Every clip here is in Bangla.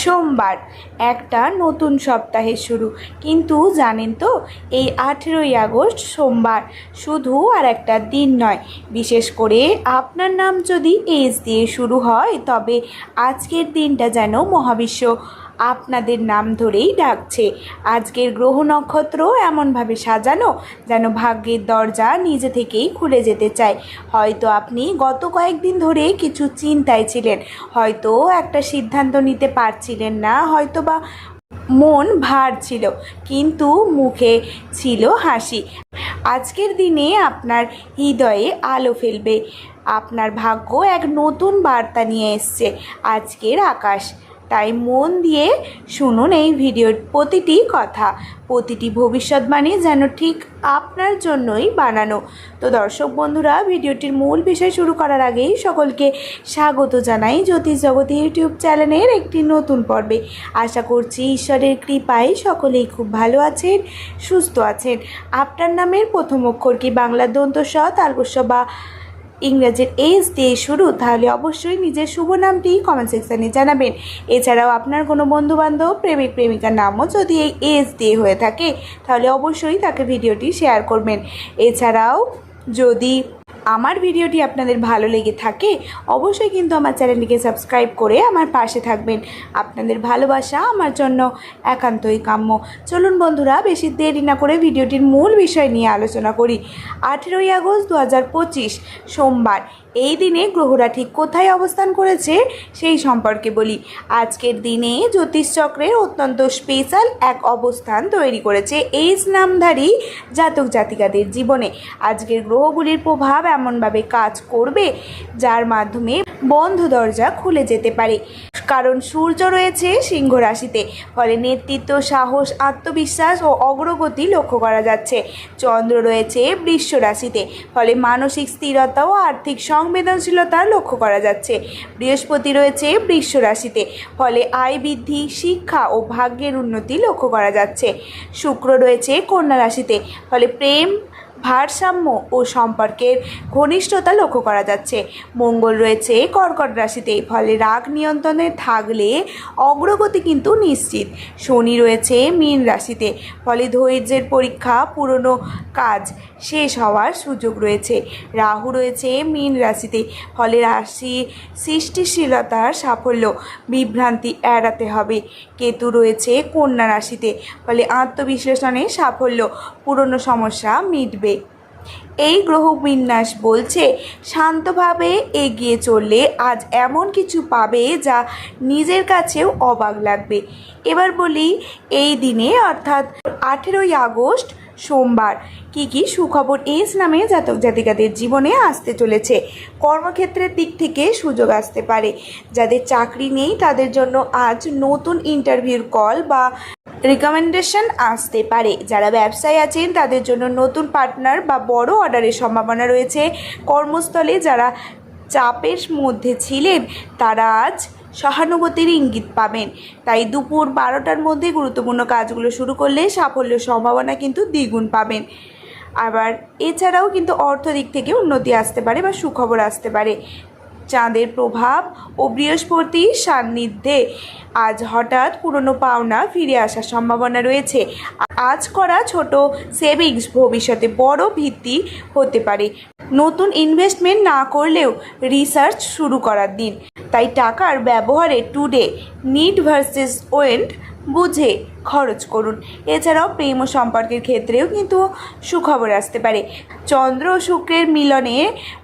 সোমবার। একটা নতুন সপ্তাহের শুরু। কিন্তু জানেন তো, এই আঠেরোই আগস্ট সোমবার। শুধু আর একটা দিন নয়। বিশেষ করে আপনার নাম যদি এস দিয়ে শুরু হয়, তবে আজকের দিনটা যেন মহাবিশ্ব আপনাদের নাম ধরেই ডাকছে। আজকের গ্রহ নক্ষত্র এমনভাবে সাজানো যেন ভাগ্যের দরজা নিজে থেকেই খুলে যেতে চায়। হয়তো আপনি গত কয়েকদিন ধরে কিছু চিন্তায় ছিলেন, হয়তো একটা সিদ্ধান্ত নিতে পারছিলেন না হয়তো বা মন ভার ছিল, কিন্তু মুখে ছিল হাসি। আজকের দিনে আপনার হৃদয়ে আলো ফেলবে। আপনার ভাগ্য এক নতুন বার্তা নিয়ে এসছে। আজকের আকাশ। তাই মন দিয়ে শুনুন এই ভিডিওর প্রতিটি কথা। প্রতিটি ভবিষ্যৎবাণী যেন ঠিক আপনার জন্যই বানানো। তো দর্শক বন্ধুরা, ভিডিওটির মূল বিষয় শুরু করার আগেই সকলকে স্বাগত জানাই জ্যোতিষ জগৎ ইউটিউব চ্যানেলের একটি নতুন পর্বে। আশা করছি ঈশ্বরের কৃপায় সকলেই খুব ভালো আছেন, সুস্থ আছেন। আপনার নামের প্রথম অক্ষর কি বাংলা দন্ত স তালবস্য বা ইংরেজির এস দিয়ে শুরু, তাহলে অবশ্যই নিজের শুভ নামটি কমেন্ট সেকশানে জানাবেন। এছাড়াও আপনার কোনো বন্ধুবান্ধব, প্রেমিক, প্রেমিকার নামও যদি এই এস দিয়ে হয়ে থাকে, তাহলে অবশ্যই তাকে ভিডিওটি শেয়ার করবেন। এছাড়াও যদি আমার ভিডিওটি আপনাদের ভালো লেগে থাকে, অবশ্যই কিন্তু আমার চ্যানেলটিকে সাবস্ক্রাইব করে আমার পাশে থাকবেন। আপনাদের ভালোবাসা আমার জন্য একান্তই কাম্য। চলুন বন্ধুরা, বেশি দেরি না করে ভিডিওটির মূল বিষয় নিয়ে আলোচনা করি। আঠেরোই আগস্ট দু হাজার পঁচিশ, সোমবার। এই দিনে গ্রহরা ঠিক কোথায় অবস্থান করেছে সেই সম্পর্কে বলি। আজকের দিনে জ্যোতিষচক্রের অত্যন্ত স্পেশাল এক অবস্থান তৈরি করেছে এইস নামধারী জাতক জাতিকাদের জীবনে। আজকের গ্রহগুলির প্রভাব এমনভাবে কাজ করবে, যার মাধ্যমে বন্ধ দরজা খুলে যেতে পারে। কারণ সূর্য রয়েছে সিংহ রাশিতে, ফলে নেতৃত্ব, সাহস, আত্মবিশ্বাস ও অগ্রগতি লক্ষ্য করা যাচ্ছে। চন্দ্র রয়েছে বৃষ রাশিতে, ফলে মানসিক স্থিরতা ও আর্থিক সংবেদনশীলতা লক্ষ্য করা যাচ্ছে। বৃহস্পতি রয়েছে বৃষ রাশিতে, ফলে আয় বৃদ্ধি, শিক্ষা ও ভাগ্যের উন্নতি লক্ষ্য করা যাচ্ছে। শুক্র রয়েছে কন্যা রাশিতে, ফলে প্রেম ভারসাম্য ও সম্পর্কের ঘনিষ্ঠতা লক্ষ্য করা যাচ্ছে। মঙ্গল রয়েছে, কর্কট রাশিতে, ফলে রাগ নিয়ন্ত্রণে থাকলে অগ্রগতি কিন্তু নিশ্চিত। শনি রয়েছে, মীন রাশিতে, ফলে ধৈর্যের পরীক্ষা, পুরনো কাজ শেষ হওয়ার সুযোগ রয়েছে। রাহু রয়েছে, মীন রাশিতে, ফলে রাশি সৃষ্টিশীলতার সাফল্য, বিভ্রান্তি এড়াতে হবে। কেতু রয়েছে, কন্যা রাশিতে, ফলে আত্মবিশ্লেষণে সাফল্য, পুরনো সমস্যা মিটবে। এই গ্রহ বিন্যাস বলছে, শান্তভাবে এগিয়ে চললে আজ এমন কিছু পাবে যা নিজের কাছেও অবাক লাগবে। এবার বলি, এই দিনে অর্থাৎ আঠেরোই আগস্ট, সোমবার, কি কি সুখবর এস নামে জাতক জাতিকাদের জীবনে আসতে চলেছে। কর্মক্ষেত্রের দিক থেকে সুযোগ আসতে পারে। যাদের চাকরি নেই, তাদের জন্য আজ নতুন ইন্টারভিউর কল বা রিকমেন্ডেশন আসতে পারে। যারা ব্যবসায় আছেন, তাদের জন্য নতুন পার্টনার বা বড় অর্ডারের সম্ভাবনা রয়েছে। কর্মস্থলে যারা চাপের মধ্যে ছিলেন, তারা আজ সহানুভূতির ইঙ্গিত পাবেন। তাই দুপুর বারোটার মধ্যে গুরুত্বপূর্ণ কাজগুলো শুরু করলে সাফল্যের সম্ভাবনা কিন্তু দ্বিগুণ পাবেন। আবার এছাড়াও কিন্তু অর্থ দিক থেকে উন্নতি আসতে পারে বা সুখবর আসতে পারে। চাঁদের প্রভাব ও বৃহস্পতির সান্নিধ্যে। আজ হঠাৎ পুরনো পাওনা ফিরে আসার সম্ভাবনা রয়েছে। আজ করা ছোট সেভিংস ভবিষ্যতে বড় ভিত্তি হতে পারে। নতুন ইনভেস্টমেন্ট না করলেও রিসার্চ শুরু করার দিন। তাই টাকার ব্যবহারে টুডে নিড ভার্সেস ওয়েন্ট বুঝে খরচ করুন। এছাড়াও প্রেম ও সম্পর্কের ক্ষেত্রেও কিন্তু সুখবর আসতে পারে। চন্দ্র ও শুক্রের মিলনে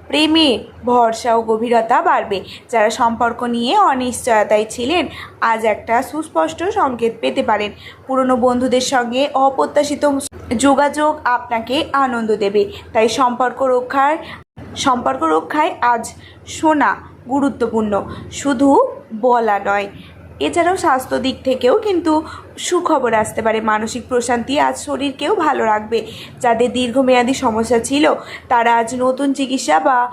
প্রেমে ভরসা ও গভীরতা বাড়বে। যারা সম্পর্ক নিয়ে অনিশ্চয়তায় ছিলেন, আজ একটা সুস্পষ্ট সংকেত পেতে পারেন। পুরনো বন্ধুদের সঙ্গে অপ্রত্যাশিত যোগাযোগ আপনাকে আনন্দ দেবে। তাই সম্পর্ক রক্ষার, সম্পর্ক রক্ষায় আজ শোনা গুরুত্বপূর্ণ। শুধু বলা নয় এছাড়াও স্বাস্থ্য দিক থেকেও কিন্তু সুখবর আসতে পারে। মানসিক প্রশান্তি আজ শরীরকেও ভালো রাখবে। যাদের দীর্ঘমেয়াদী সমস্যা ছিল, তারা আজ নতুন চিকিৎসা বা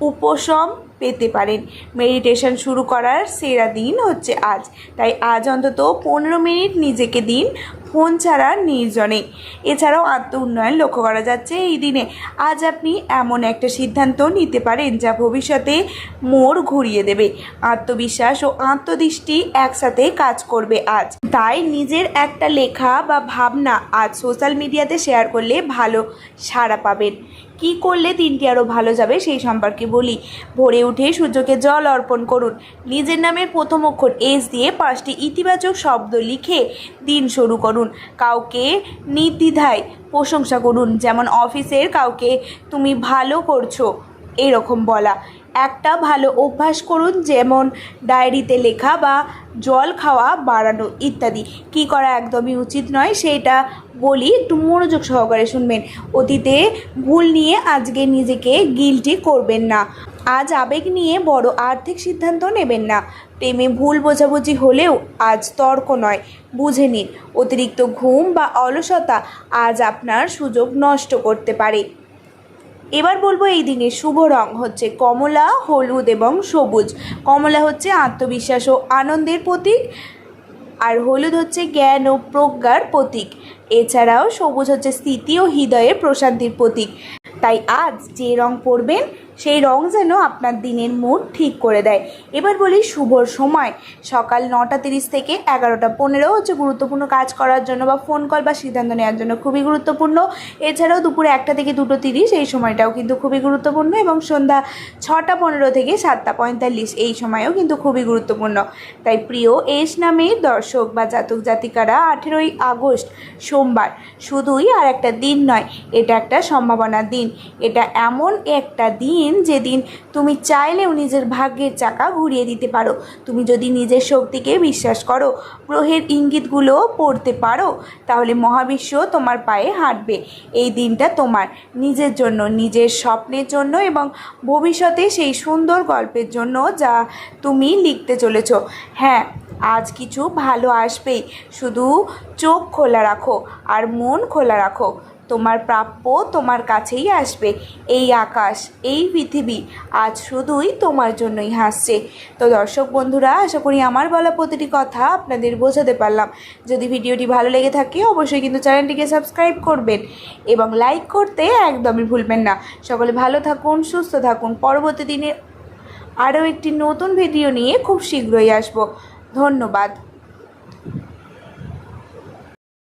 উপশম পেতে পারেন। মেডিটেশন শুরু করার সেরা দিন হচ্ছে আজ। তাই আজ অন্তত পনেরো মিনিট নিজেকে দিন ফোন ছাড়া নির্জনে। এছাড়াও আত্ম উন্নয়ন লক্ষ্য করা যাচ্ছে এই দিনে। আজ আপনি এমন একটা সিদ্ধান্ত নিতে পারেন যা ভবিষ্যতে মোড় ঘুরিয়ে দেবে। আত্মবিশ্বাস ও আত্মদৃষ্টি একসাথে কাজ করবে আজ। তাই নিজের একটা লেখা বা ভাবনা আজ সোশ্যাল মিডিয়াতে শেয়ার করলে ভালো সাড়া পাবেন। কি করলে দিনটি আরও ভালো যাবে সেই সম্পর্কে বলি। ভোরে উঠে সূর্যকে জল অর্পণ করুন। নিজের নামের প্রথম অক্ষর এস দিয়ে পাঁচটি ইতিবাচক শব্দ লিখে দিন শুরু করুন। কাউকে নির্দ্বিধায় প্রশংসা করুন, যেমন অফিসের কাউকে তুমি ভালো করছ, এরকম বলা। একটা ভালো অভ্যাস করুন, যেমন ডায়েরিতে লেখা বা জল খাওয়া, বাড়ানো ইত্যাদি। কি করা একদমই উচিত নয়, সেটা বলি, একটু মনোযোগ সহকারে শুনবেন। অতীতে ভুল নিয়ে আজকে নিজেকে গিলটি করবেন না। আজ আবেগ নিয়ে বড় আর্থিক সিদ্ধান্ত নেবেন না। প্রেমে ভুল বোঝাবুঝি হলেও আজ তর্ক নয়, বুঝে নিন। অতিরিক্ত ঘুম বা অলসতা আজ আপনার সুযোগ নষ্ট করতে পারে। এবার বলব এই দিনের শুভ রং হচ্ছে কমলা, হলুদ এবং সবুজ। কমলা হচ্ছে আত্মবিশ্বাস ও আনন্দের প্রতীক আর হলুদ হচ্ছে জ্ঞান ও প্রজ্ঞার প্রতীক। এছাড়াও সবুজ হচ্ছে স্থিতি ও হৃদয়ের প্রশান্তির প্রতীক। তাই আজ যে রং পরবেন, সেই রং যেন আপনার দিনের মুড ঠিক করে দেয়। এবার বলি শুভ সময়। সকাল নটা তিরিশ থেকে এগারোটা পনেরো হচ্ছে গুরুত্বপূর্ণ কাজ করার জন্য বা ফোন কল বা সিদ্ধান্ত নেওয়ার জন্য খুবই গুরুত্বপূর্ণ। এছাড়াও দুপুরে একটা থেকে দুটো তিরিশ, এই সময়টাও কিন্তু খুবই গুরুত্বপূর্ণ এবং সন্ধ্যা ছটা পনেরো থেকে সাতটা পঁয়তাল্লিশ, এই সময়ও কিন্তু খুবই গুরুত্বপূর্ণ। তাই প্রিয় এস নামের দর্শক বা জাতক জাতিকারা আঠেরোই আগস্ট সোমবার শুধুই আর একটা দিন নয়, এটা একটা সম্ভাবনার দিন। এটা এমন একটা দিন যেদিন তুমি চাইলেও নিজের ভাগ্যের চাকা ঘুরিয়ে দিতে পারো। তুমি যদি নিজের শক্তিকে বিশ্বাস করো, গ্রহের ইঙ্গিতগুলো পড়তে পারো, তাহলে মহাবিশ্ব তোমার পায়ে হাঁটবে। এই দিনটা তোমার নিজের জন্য, নিজের স্বপ্নের জন্য এবং ভবিষ্যতে সেই সুন্দর গল্পের জন্য যা তুমি লিখতে চলেছ। হ্যাঁ আজ কিছু ভালো আসবেই। শুধু চোখ খোলা রাখো আর মন খোলা রাখো। তোমার প্রাপ্য তোমার কাছেই আসবে। এই আকাশ, এই পৃথিবী আজ শুধুই তোমার জন্যই হাসছে। তো দর্শক বন্ধুরা, আশা করি আমার বলা প্রতিটি কথা আপনাদের বোঝাতে পারলাম। যদি ভিডিওটি ভালো লেগে থাকে, অবশ্যই কিন্তু চ্যানেলটিকে সাবস্ক্রাইব করবেন এবং লাইক করতে একদমই ভুলবেন না। সকলে ভালো থাকুন, সুস্থ থাকুন। পরবর্তী দিনে আরও একটি নতুন ভিডিও নিয়ে খুব শীঘ্রই আসব। ধন্যবাদ।